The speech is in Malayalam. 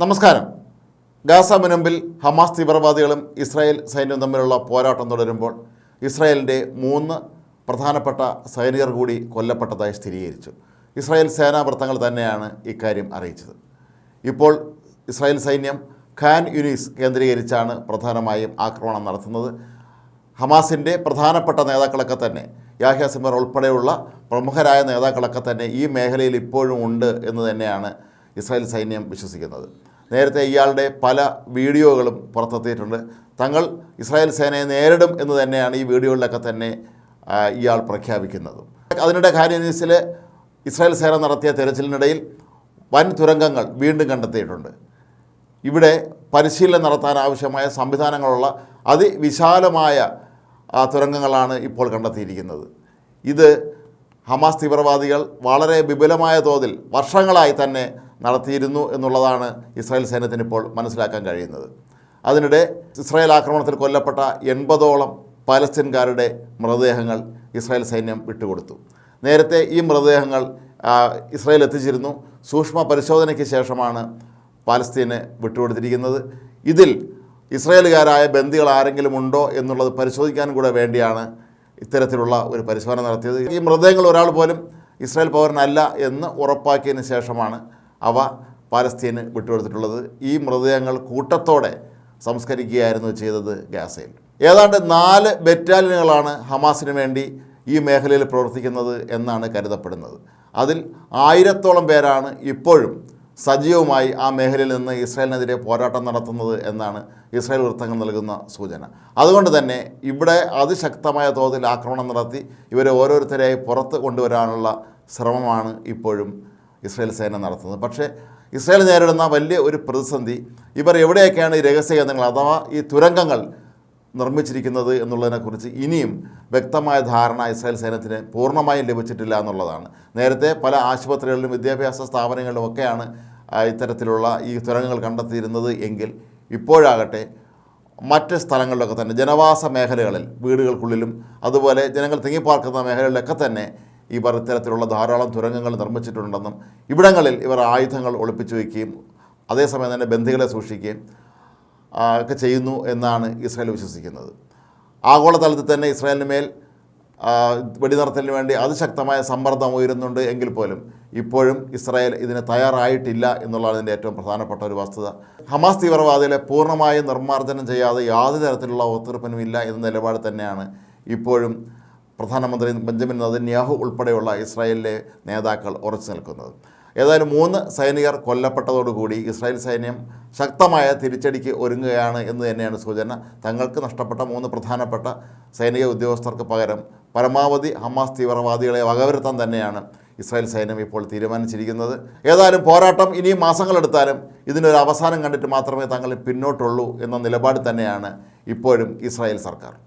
നമസ്കാരം. ഗാസ മുനമ്പിൽ ഹമാസ് തീവ്രവാദികളും ഇസ്രായേൽ സൈന്യവും തമ്മിലുള്ള പോരാട്ടം തുടരുമ്പോൾ ഇസ്രായേലിന്റെ മൂന്ന് പ്രധാനപ്പെട്ട സൈനികർ കൂടി കൊല്ലപ്പെട്ടതായി സ്ഥിരീകരിച്ചു. ഇസ്രായേൽ സേനാ വൃത്തങ്ങൾ തന്നെയാണ് ഇക്കാര്യം അറിയിച്ചത്. ഇപ്പോൾ ഇസ്രായേൽ സൈന്യം ഖാൻ യുനീസ് കേന്ദ്രീകരിച്ചാണ് പ്രധാനമായും ആക്രമണം നടത്തുന്നത്. ഹമാസിന്റെ പ്രധാനപ്പെട്ട നേതാക്കളൊക്കെ തന്നെ യാഹ്യ സിമർ ഉൾപ്പെടെയുള്ള പ്രമുഖരായ നേതാക്കളൊക്കെ തന്നെ ഈ മേഖലയിൽ ഇപ്പോഴും ഉണ്ട് എന്ന് തന്നെയാണ് ഇസ്രായേൽ സൈന്യം വിശ്വസിക്കുന്നത്. നേരത്തെ ഇയാളുടെ പല വീഡിയോകളും പുറത്തെത്തിയിട്ടുണ്ട്. തങ്ങൾ ഇസ്രായേൽ സേനയെ നേരിടും എന്ന് തന്നെയാണ് ഈ വീഡിയോകളിലൊക്കെ തന്നെ ഇയാൾ പ്രഖ്യാപിക്കുന്നത്. അതിനിടെ ഖാനിയനീസിൽ ഇസ്രായേൽ സേന നടത്തിയ തെരച്ചിലിനിടയിൽ വൻ തുരങ്കങ്ങൾ വീണ്ടും കണ്ടെത്തിയിട്ടുണ്ട്. ഇവിടെ പരിശീലനം നടത്താൻ ആവശ്യമായ സംവിധാനങ്ങളുള്ള അതിവിശാലമായ തുരങ്കങ്ങളാണ് ഇപ്പോൾ കണ്ടെത്തിയിരിക്കുന്നത്. ഇത് ഹമാസ് തീവ്രവാദികൾ വളരെ വിപുലമായ തോതിൽ വർഷങ്ങളായി തന്നെ നടത്തിയിരുന്നു എന്നുള്ളതാണ് ഇസ്രായേൽ സൈന്യത്തിന് ഇപ്പോൾ മനസ്സിലാക്കാൻ കഴിയുന്നത്. അതിനിടെ ഇസ്രായേൽ ആക്രമണത്തിൽ കൊല്ലപ്പെട്ട എൺപതോളം പാലസ്തീൻകാരുടെ മൃതദേഹങ്ങൾ ഇസ്രായേൽ സൈന്യം വിട്ടുകൊടുത്തു. നേരത്തെ ഈ മൃതദേഹങ്ങൾ ഇസ്രായേൽ എത്തിച്ചിരുന്നു. സൂക്ഷ്മ പരിശോധനയ്ക്ക് ശേഷമാണ് പാലസ്തീന് വിട്ടുകൊടുത്തിരിക്കുന്നത്. ഇതിൽ ഇസ്രായേലുകാരായ ബന്ദികൾ ആരെങ്കിലും ഉണ്ടോ എന്നുള്ളത് പരിശോധിക്കാനും കൂടെ വേണ്ടിയാണ് ഇത്തരത്തിലുള്ള ഒരു പരിശോധന നടത്തിയത്. ഈ മൃതദേഹങ്ങൾ ഒരാൾ പോലും ഇസ്രായേൽ പൗരനല്ല എന്ന് ഉറപ്പാക്കിയതിന് ശേഷമാണ് അവ പാലസ്തീന് വിട്ടുകൊടുത്തിട്ടുള്ളത് ഈ മൃതദേഹങ്ങൾ കൂട്ടത്തോടെ സംസ്കരിക്കുകയായിരുന്നു ചെയ്തത് ഗാസയിൽ. ഏതാണ്ട് നാല് ബറ്റാലിയനുകളാണ് ഹമാസിന് വേണ്ടി ഈ മേഖലയിൽ പ്രവർത്തിക്കുന്നത് എന്നാണ് കരുതപ്പെടുന്നത്. അതിൽ ആയിരത്തോളം പേരാണ് ഇപ്പോഴും സജീവമായി ആ മേഖലയിൽ നിന്ന് ഇസ്രായേലിനെതിരെ പോരാട്ടം നടത്തുന്നത് എന്നാണ് ഇസ്രായേൽ വൃത്തങ്ങൾ നൽകുന്ന സൂചന. അതുകൊണ്ട് തന്നെ ഇവിടെ അതിശക്തമായ തോതിൽ ആക്രമണം നടത്തി ഇവരെ ഓരോരുത്തരെയായി പുറത്ത് കൊണ്ടുവരാനുള്ള ശ്രമമാണ് ഇപ്പോഴും ഇസ്രായേൽ സേന നടത്തുന്നത്. പക്ഷേ ഇസ്രായേൽ നേരിടുന്ന വലിയ ഒരു പ്രതിസന്ധി ഇവർ എവിടെയൊക്കെയാണ് ഈ രഹസ്യ കേന്ദ്രങ്ങൾ അഥവാ ഈ തുരങ്കങ്ങൾ നിർമ്മിച്ചിരിക്കുന്നത് എന്നുള്ളതിനെക്കുറിച്ച് ഇനിയും വ്യക്തമായ ധാരണ ഇസ്രായേൽ സൈന്യത്തിന് പൂർണമായും ലഭിച്ചിട്ടില്ല എന്നുള്ളതാണ്. നേരത്തെ പല ആശുപത്രികളിലും വിദ്യാഭ്യാസ സ്ഥാപനങ്ങളിലും ഒക്കെയാണ് ഇത്തരത്തിലുള്ള ഈ തുരങ്കങ്ങൾ കണ്ടെത്തിയിരുന്നത് എങ്കിൽ ഇപ്പോഴാകട്ടെ മറ്റ് സ്ഥലങ്ങളിലൊക്കെ തന്നെ ജനവാസ മേഖലകളിൽ വീടുകൾക്കുള്ളിലും അതുപോലെ ജനങ്ങൾ തിങ്ങിപ്പാർക്കുന്ന മേഖലകളിലൊക്കെ തന്നെ ഇവർ ഇത്തരത്തിലുള്ള ധാരാളം തുരങ്കങ്ങൾ നിർമ്മിച്ചിട്ടുണ്ടെന്നും ഇവിടങ്ങളിൽ ഇവർ ആയുധങ്ങൾ ഒളിപ്പിച്ചു വയ്ക്കുകയും അതേസമയം തന്നെ ബന്ധികളെ സൂക്ഷിക്കുകയും ഒക്കെ ചെയ്യുന്നു എന്നാണ് ഇസ്രായേൽ വിശ്വസിക്കുന്നത്. ആഗോളതലത്തിൽ തന്നെ ഇസ്രായേലിന് മേൽ വെടിനിർത്തലിന് വേണ്ടി അതിശക്തമായ സമ്മർദ്ദം ഉയരുന്നുണ്ട് എങ്കിൽ പോലും ഇപ്പോഴും ഇസ്രായേൽ ഇതിന് തയ്യാറായിട്ടില്ല എന്നുള്ളതാണ് ഇതിന്റെ ഏറ്റവും പ്രധാനപ്പെട്ട ഒരു വസ്തുത. ഹമാസ് തീവ്രവാദികളെ പൂർണമായും നിർമ്മാർജനം ചെയ്യാതെ യാതൊരു തരത്തിലുള്ള ഒത്തുറപ്പിനും ഇല്ല എന്ന നിലപാട് തന്നെയാണ് ഇപ്പോഴും പ്രധാനമന്ത്രി ബെഞ്ചമിൻ നദന്യാഹു ഉൾപ്പെടെയുള്ള ഇസ്രായേലിലെ നേതാക്കൾ ഉറച്ചു നിൽക്കുന്നത്. ഏതായാലും മൂന്ന് സൈനികർ കൊല്ലപ്പെട്ടതോടുകൂടി ഇസ്രായേൽ സൈന്യം ശക്തമായ തിരിച്ചടിക്ക് ഒരുങ്ങുകയാണ് എന്ന് തന്നെയാണ് സൂചന. തങ്ങൾക്ക് നഷ്ടപ്പെട്ട മൂന്ന് പ്രധാനപ്പെട്ട സൈനിക ഉദ്യോഗസ്ഥർക്ക് പകരം പരമാവധി ഹമാസ് തീവ്രവാദികളെ വകവരുത്താൻ തന്നെയാണ് ഇസ്രായേൽ സൈന്യം ഇപ്പോൾ തീരുമാനിച്ചിരിക്കുന്നത്. ഏതായാലും പോരാട്ടം ഇനിയും മാസങ്ങളെടുത്താലും ഇതിനൊരു അവസാനം കണ്ടിട്ട് മാത്രമേ തങ്ങൾ പിന്നോട്ടുള്ളൂ എന്ന നിലപാട് തന്നെയാണ് ഇപ്പോഴും ഇസ്രായേൽ സർക്കാർ.